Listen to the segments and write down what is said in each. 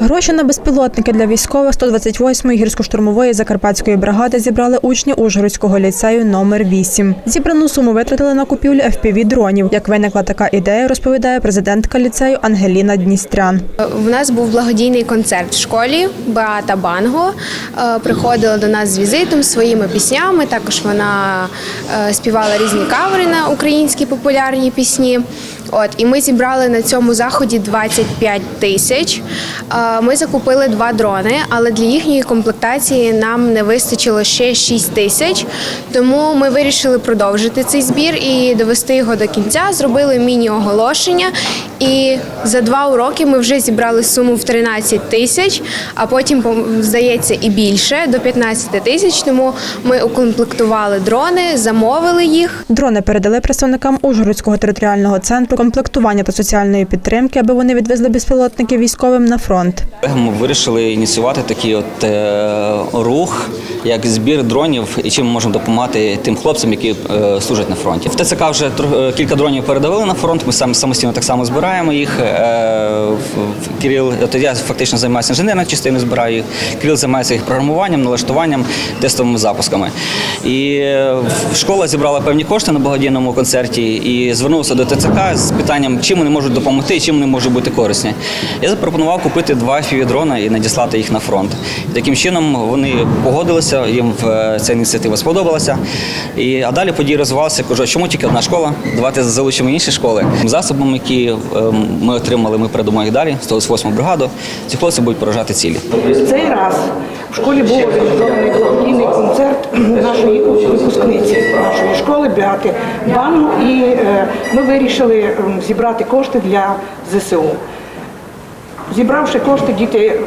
Гроші на безпілотники для військових 128-ї гірсько-штурмової закарпатської бригади зібрали учні Ужгородського ліцею номер 8. Зібрану суму витратили на купівлю fpv дронів. Як виникла така ідея, розповідає президентка ліцею Ангеліна Дністрян. У нас був благодійний концерт в школі. Беата Банго е, приходила до нас з візитом своїми піснями. Також вона е, співала різні кавери на українські популярні пісні. От і ми зібрали на цьому заході 25 тисяч. Е, Ми закупили два дрони, але для їхньої комплектації нам не вистачило ще 6 тисяч. Тому ми вирішили продовжити цей збір і довести його до кінця. Зробили міні-оголошення. І за два уроки ми вже зібрали суму в 13 тисяч, а потім, здається, і більше до 15 тисяч. Тому ми укомплектували дрони, замовили їх. Дрони передали представникам Ужгородського територіального центру комплектування та соціальної підтримки, аби вони відвезли безпілотники військовим на фронт. Ми вирішили ініціювати такий от е, рух, як збір дронів, і чим ми можемо допомагати тим хлопцям, які е, служать на фронті. В ТЦК вже е, кілька дронів передавали на фронт. Ми самі самостійно так само збираємо їх. Кирил, от я фактично займаюся інженерною частиною, збираю їх. Кирил займається їх програмуванням, налаштуванням, тестовими запусками. І школа зібрала певні кошти на благодійному концерті і звернулася до ТЦК з питанням, чим вони можуть допомогти, чим вони можуть бути корисні. Я запропонував купити два фівідрона і надіслати їх на фронт. І таким чином вони погодилися, їм е, ця ініціатива сподобалася. І, а далі події розвивалися. Кажу, чому тільки одна школа? Давайте залучимо інші школи. Засобами, які е, ми отримали, ми передамо їх далі, 108 бригаду. Ці хлопці будуть поражати цілі. Цей раз в школі був організований благодійний концерт нашої випускниці нашої школи Беати Бану, і е, ми вирішили зібрати кошти для ЗСУ. Зібравши кошти, діти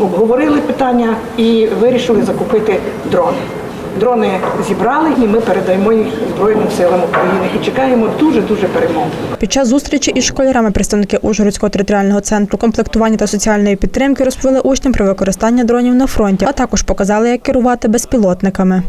обговорили питання і вирішили закупити дрони. Дрони зібрали і ми передаємо їх Збройним силам України і чекаємо дуже дуже перемог. Під час зустрічі із школярами представники Ужгородського територіального центру комплектування та соціальної підтримки розповіли учням про використання дронів на фронті, а також показали, як керувати безпілотниками.